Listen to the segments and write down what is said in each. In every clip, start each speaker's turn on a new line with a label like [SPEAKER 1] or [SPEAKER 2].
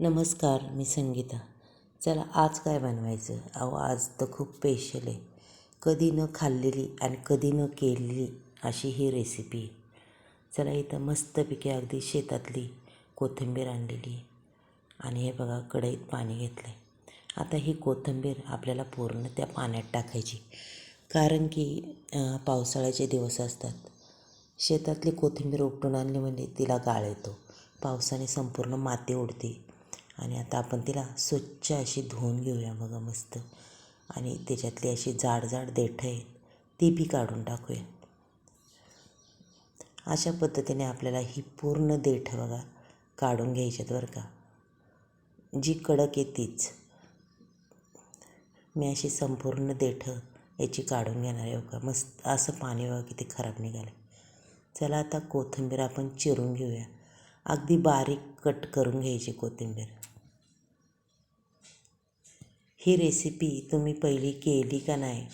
[SPEAKER 1] नमस्कार मी संगीता. चला आज काय बनवायचं? अहो आज तर खूप स्पेशल आहे. कधी न खाल्लेली आणि कधी न केलेली अशी ही रेसिपी आहे चला इथं मस्तपैकी अगदी शेतातली कोथिंबीर आणलेली आणि हे बघा कढईत पाणी घेतलं आहे आता ही कोथिंबीर आपल्याला पूर्ण त्या पाण्यात टाकायची. कारण की पावसाळ्याचे दिवस असतात. शेतातली कोथिंबीर उपटून आणली म्हणजे तिला गाळ येतो. पावसाने संपूर्ण माती उडते. आणि आता आपण तिला स्वच्छ अशी धुवून घेऊया बघा मस्त. आणि त्याच्यातली अशी जाड जाड देठं आहेत ती बी काढून टाकूया. अशा पद्धतीने आपल्याला ही पूर्ण देठं बघा काढून घ्यायच्यात बरं का. जी कडक आहे तीच. मी अशी संपूर्ण देठं याची काढून घेणार आहे बघा. मस्त असं पाणी बघा किती खराब निघालं चला आता कोथिंबीर आपण चिरून घेऊया. अगदी बारीक कट करून घ्यायची कोथिंबीर. ही रेसिपी तुम्ही पहिली केली का नाही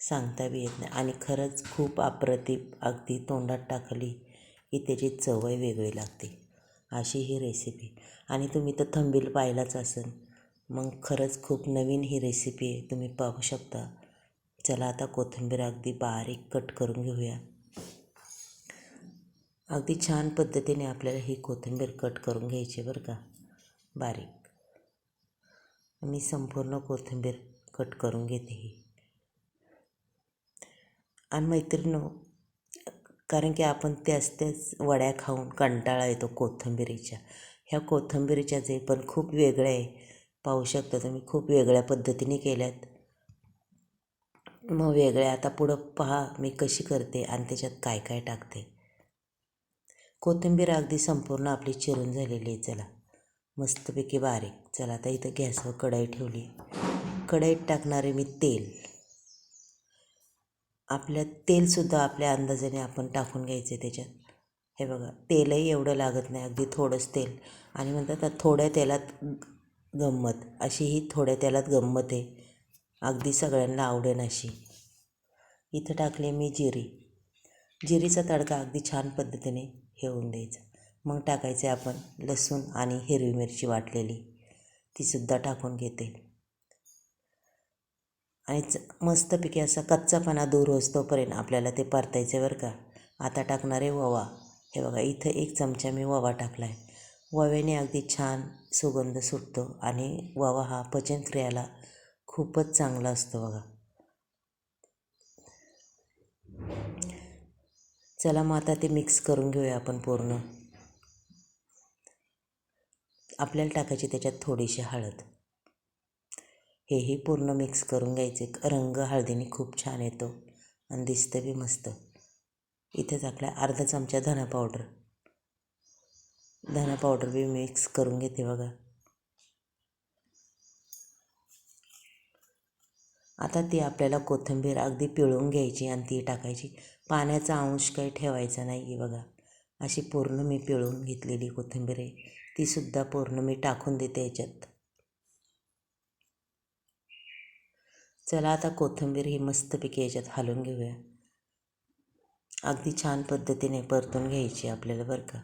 [SPEAKER 1] सांगता बी येत नाही. आणि खरंच खूप अप्रतिम अगदी तोंडात टाकली की त्याची चवही वेगळी लागते. अशी ही रेसिपी आणि तुम्ही तर थंबील पाहिलाच असेल. मग खरंच खूप नवीन ही रेसिपी आहे. तुम्ही पाहू शकता. चला आता कोथिंबीर अगदी बारीक कट करून घेऊया. अगदी छान पद्धतीने आपल्याला ही कोथिंबीर कट करून घ्यायची बरं का. बारीक. मी संपूर्ण कोथिंबीर कट करून घेते ही. आणि मैत्रिणी कारण की आपण त्याच त्याच वड्या खाऊन कंटाळा येतो कोथिंबीरीच्या. ह्या कोथिंबीरीच्या जे पण खूप वेगळ्या आहे पाहू शकता तुम्ही खूप वेगळ्या पद्धतीने केल्यात. मग वेगळ्या आता पुढं पहा मी कशी करते आणि त्याच्यात काय काय टाकते. कोथिंबीर अगदी संपूर्ण आपली चिरून झालेली आहे चला. मस्तपैकी बारीक. चला आता इथं गॅसवर कढई ठेवली. कढईत टाकणारे मी तेल. आपल्या तेलसुद्धा आपल्या अंदाजाने आपण टाकून घ्यायचे त्याच्यात. हे बघा तेलही एवढं लागत नाही अगदी थोडंच तेल. आणि म्हणतात थोड्या तेलात गंमत. अशी ही थोड्या तेलात गंमत आहे. अगदी सगळ्यांना आवडेन अशी. इथं टाकले मी जिरी. जिरीचा तडका अगदी छान पद्धतीने हे होऊन द्यायचा. मग टाकायचे आपण लसूण आणि हिरवी मिरची वाटलेली. तीसुद्धा टाकून घेते. आणि च मस्तपैकी असा कच्चापणा दूर होतोपर्यंत आपल्याला ते परतायचे बरं का. आता टाकणारे ओवा हे बघा इथं एक चमचा मी ओवा टाकला आहे ओव्याने अगदी छान सुगंध सुटतो आणि ववा हा पचनक्रियाला खूपच चांगला असतो बघा. चला मग आता ते मिक्स करून घेऊया आपण पूर्ण. आपल्याला टाकायची त्याच्यात थोडीशी हळद. हेही पूर्ण मिक्स करून घ्यायचे. रंग हळदीने खूप छान येतो आणि दिसतं बी मस्त. इथे टाकला अर्धा चमचा धना पावडर धना पावडर बी मिक्स करून घेते बघा. आता ती आपल्याला कोथिंबीर अगदी पिळून घ्यायची आणि ती टाकायची. पाण्याचा अंश काही ठेवायचा नाही आहे बघा. अशी पूर्ण मी पिळून घेतलेली कोथिंबीर आहे. तीसुद्धा पूर्ण मी टाकून देते याच्यात. चला आता कोथिंबीर ही मस्तपैकी याच्यात हलवून घेऊया. अगदी छान पद्धतीने परतून घ्यायची आपल्याला बरं का.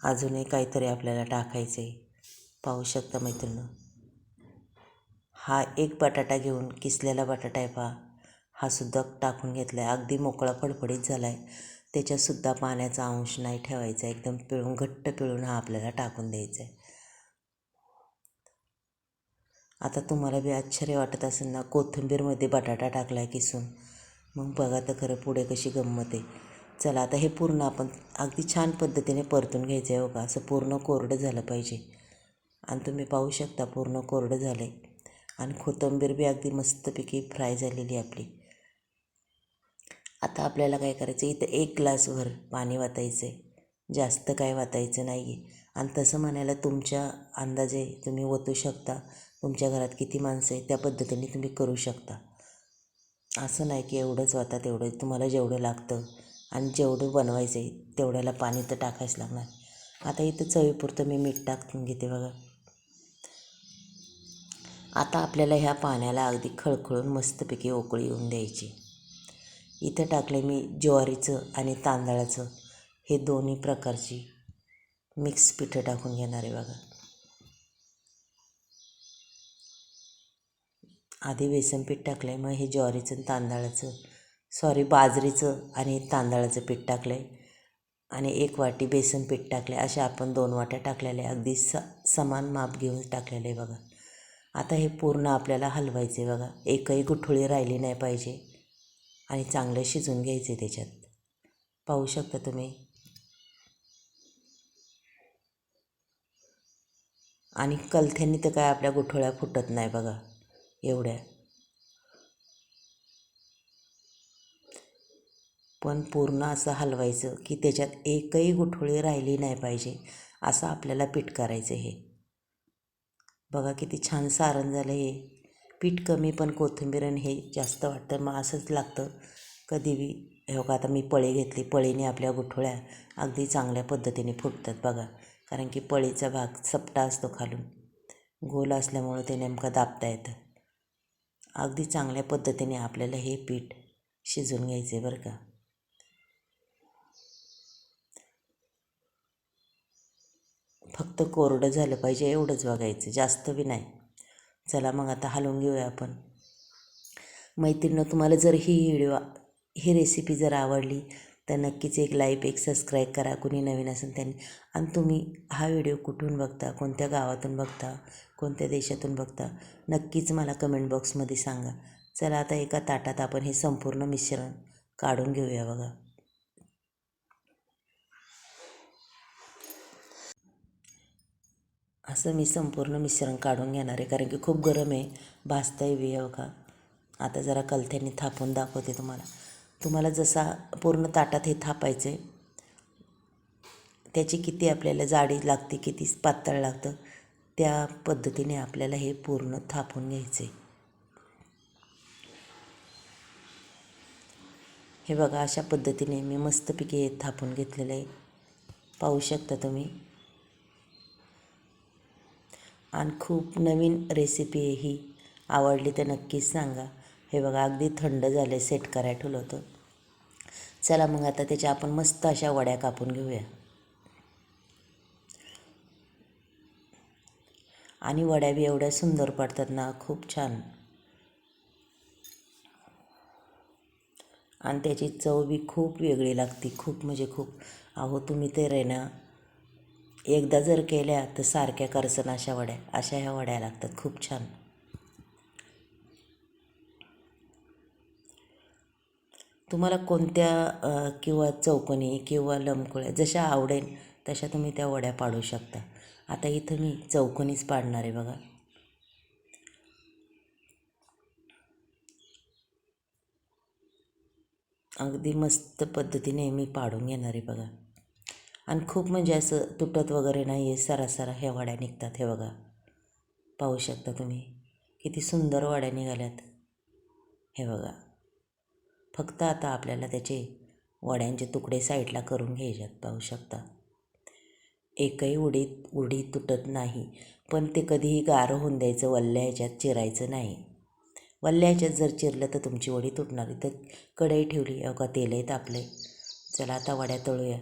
[SPEAKER 1] अजूनही काहीतरी आपल्याला टाकायचं आहे पाहू शकता मैत्रिणी. हा एक बटाटा घेऊन किसलेला बटाटा आहे पहा. हा सुद्धा टाकून घेतला आहे अगदी मोकळा फडफडीत झाला आहे त्याच्यातसुद्धा पाण्याचा अंश नाही ठेवायचा. एकदम पिळून घट्ट पिळून हा आपल्याला टाकून द्यायचा आहे आता तुम्हाला बी आश्चर्य वाटत असेल ना कोथिंबीरमध्ये बटाटा टाकला आहे किसून. मग बघा तर खरं पुढे कशी गंमत आहे. चला आता हे पूर्ण आपण अगदी छान पद्धतीने परतून घ्यायचं आहे हो का? असं पूर्ण कोरडं झालं पाहिजे. आणि तुम्ही पाहू शकता पूर्ण कोरडं झालं आहे आणि कोथिंबीर बी अगदी मस्तपैकी फ्राय झालेली आपली. आता आपल्याला काय करायचं? इथं एक ग्लासभर पाणी वाटायचं आहे जास्त काय वाटायचं नाही आहे आणि तसं म्हणायला तुमच्या अंदाजे तुम्ही ओतू शकता. तुमच्या घरात किती माणसं आहे त्या पद्धतीने तुम्ही करू शकता. असं नाही की एवढंच वाता तेवढं तुम्हाला जेवढं लागतं आणि जेवढं बनवायचं आहे तेवढ्याला पाणी तर टाकायच लागणार. आता इथं चवीपुरतं मी मीठ टाकून घेते बघा. आता आपल्याला ह्या पाण्याला अगदी खळखळून मस्तपैकी उकळी येऊन द्यायची. इथं टाकले मी ज्वारीचं आणि तांदळाचं. हे दोन्ही प्रकारची मिक्स पिठं टाकून घेणार आहे बघा. आधी बेसन पीठ टाकलं आहे मग हे ज्वारीचं आणि तांदळाचं. सॉरी बाजरीचं आणि तांदळाचं पीठ टाकलं आहे आणि एक वाटी बेसन पीठ टाकले असे आपण दोन वाट्या टाकलेल्या आहे अगदी स समान माप घेऊन टाकलेलं आहे बघा. आता हे पूर्ण आपल्याला हलवायचं आहे बघा. एकही गुठळी राहिली नाही पाहिजे. आणि चांगलं शिजून घ्यायचं आहे त्याच्यात. पाहू शकता तुम्ही. आणि कलथ्यांनी तर काय आपल्या गोठोळ्या फुटत नाही बघा एवढ्या. पण पूर्ण असं हलवायचं की त्याच्यात एकही गुठोळी राहिली नाही पाहिजे असं आपल्याला पीठ करायचं हे बघा किती छान सारण झालं हे. पीठ कमी पण कोथिंबीर आणि हे जास्त वाटतं. मग असंच लागतं. कधी बी हे का आता मी पळी घेतली. पळीने आपल्या गुठळ्या अगदी चांगल्या पद्धतीने फुटतात बघा. कारण की पळीचा भाग सपटा असतो खालून. गोल असल्यामुळं ते नेमकं दाबता येतं. अगदी चांगल्या पद्धतीने आपल्याला हे पीठ शिजून घ्यायचे बरं का. फक्त कोरडं झालं पाहिजे एवढंच बघायचं. जास्त बी नाही. चला मग आता हलवून घेऊया आपण. मैत्रिणं तुम्हाला जर ही व्हिडिओ ही रेसिपी जर आवडली तर नक्कीच एक लाईक एक सबस्क्राईब करा. कुणी नवीन असेल त्यांनी. आणि तुम्ही हा व्हिडिओ कुठून बघता कोणत्या गावातून बघता कोणत्या देशातून बघता नक्कीच मला कमेंट बॉक्समध्ये सांगा. चला आता एका ताटात आपण हे संपूर्ण मिश्रण काढून घेऊया बघा. असं मी संपूर्ण मिश्रण काढून घेणार आहे कारण की खूप गरम आहे. भाजता येवी हो का? आता जरा कलथ्याने थापून दाखवते तुम्हाला. तुम्हाला जसा पूर्ण ताटात हे थापायचं आहे त्याची किती आपल्याला जाडी लागते किती पातळ लागतं त्या पद्धतीने आपल्याला हे पूर्ण थापून घ्यायचं आहे हे बघा अशा पद्धतीने मी मस्तपैकी हे थापून घेतलेलं आहे. पाहू शकता तुम्ही. आणि खूप नवीन रेसिपी आहे ही. आवडली तर नक्कीच सांगा. हे बघा अगदी थंड झाले सेट करायला ठेवलं होतं. चला मग आता त्याच्या आपण मस्त अशा वड्या कापून घेऊया. आणि वड्या बी एवढ्या सुंदर पडतात ना खूप छान. आणि त्याची चव बी खूप वेगळी लागते खूप म्हणजे खूप. अहो तुम्ही तर रेना ना एकदा जर केल्या तर सारख्या करसन अशा वड्या अशा ह्या वड्या लागतात. खूप छान. तुम्हाला कोणत्या किंवा चौकोनी किंवा लंबकुळ्या जशा आवडेल तशा तुम्ही त्या वड्या पाडू शकता. आता इथं मी चौकोनीच पाडणार आहे बघा. अगदी मस्त पद्धतीने मी पाडून घेणार आहे बघा. आणि खूप म्हणजे असं तुटत वगैरे नाही आहे सरासरा ह्या वाड्या निघतात हे बघा. पाहू शकता तुम्ही. किती सुंदर वाड्या निघाल्यात हे बघा. फक्त आता आपल्याला त्याचे वड्यांचे तुकडे साईडला करून घ्यायच्यात पाहू शकता. एकही उडी उडी तुटत नाही. पण ते कधीही गार होऊन द्यायचं वल्ल्या ह्याच्यात चिरायचं नाही. वल्ल्या ह्याच्यात जर चिरलं तर तुमची वडी तुटणार. तर कढई ठेवली का तेलही आपले. चला आता वड्या तळूया.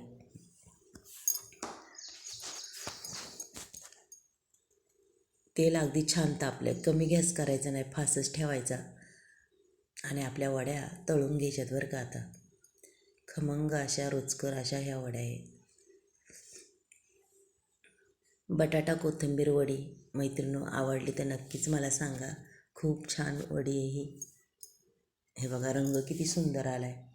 [SPEAKER 1] तेल अगदी छान तापलं कमी गॅस करायचा नाही फासच ठेवायचा. आणि आपल्या वड्या तळून घ्यायच्यात बरं का आता. खमंग अशा रुचकर अशा ह्या वड्या आहेत. बटाटा कोथिंबीर वडी. मैत्रिणी आवडली तर नक्कीच मला सांगा. खूप छान वडी आहे ही. हे बघा रंग किती सुंदर आला आहे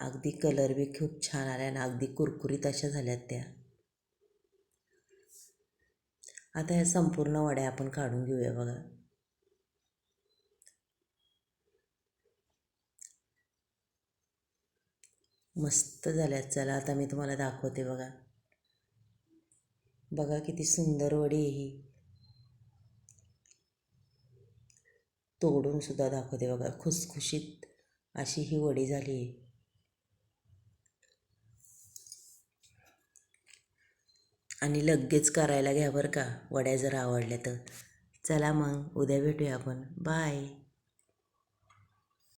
[SPEAKER 1] अगदी कलर बी खूप छान आला आणि अगदी कुरकुरीत अशा झाल्यात त्या. आता ह्या संपूर्ण वड्या आपण काढून घेऊया बघा. मस्त झाल्यात. चला आता मी तुम्हाला दाखवते बघा. बघा किती सुंदर वडी आहे ही. तोडून सुद्धा दाखवते बघा. खुसखुशीत अशी ही वडी झाली आहे. आणि लगेच करायला घ्या बरं का. वड्या जर आवडल्या तर. चला मग उद्या भेटूया आपण. बाय